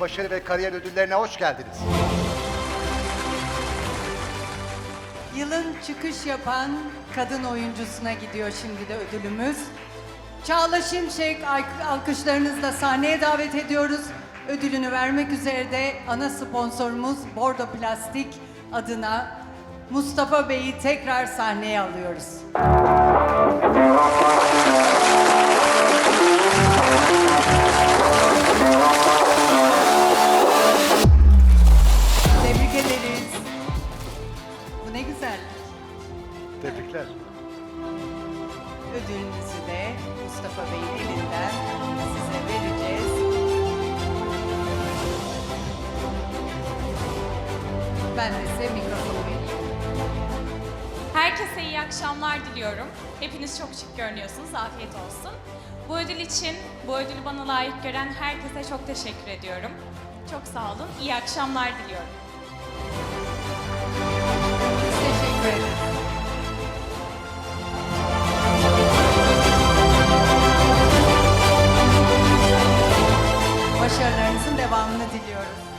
başarı ve kariyer ödüllerine hoş geldiniz. Yılın çıkış yapan kadın oyuncusuna gidiyor şimdi de ödülümüz. Çağla Şimşek al- alkışlarınızla sahneye davet ediyoruz. Ödülünü vermek üzere de ana sponsorumuz Bordo Plastik adına Mustafa Bey'i tekrar sahneye alıyoruz. Tebrikler. Ödülünüzü de Mustafa Bey'in elinden size vereceğiz. Ben de size mikrofonu vereyim. Herkese iyi akşamlar diliyorum. Hepiniz çok şık görünüyorsunuz. Afiyet olsun. Bu ödül için, bu ödülü bana layık gören herkese çok teşekkür ediyorum. Çok sağ olun. İyi akşamlar diliyorum. başarılarınızın devamını diliyoruz.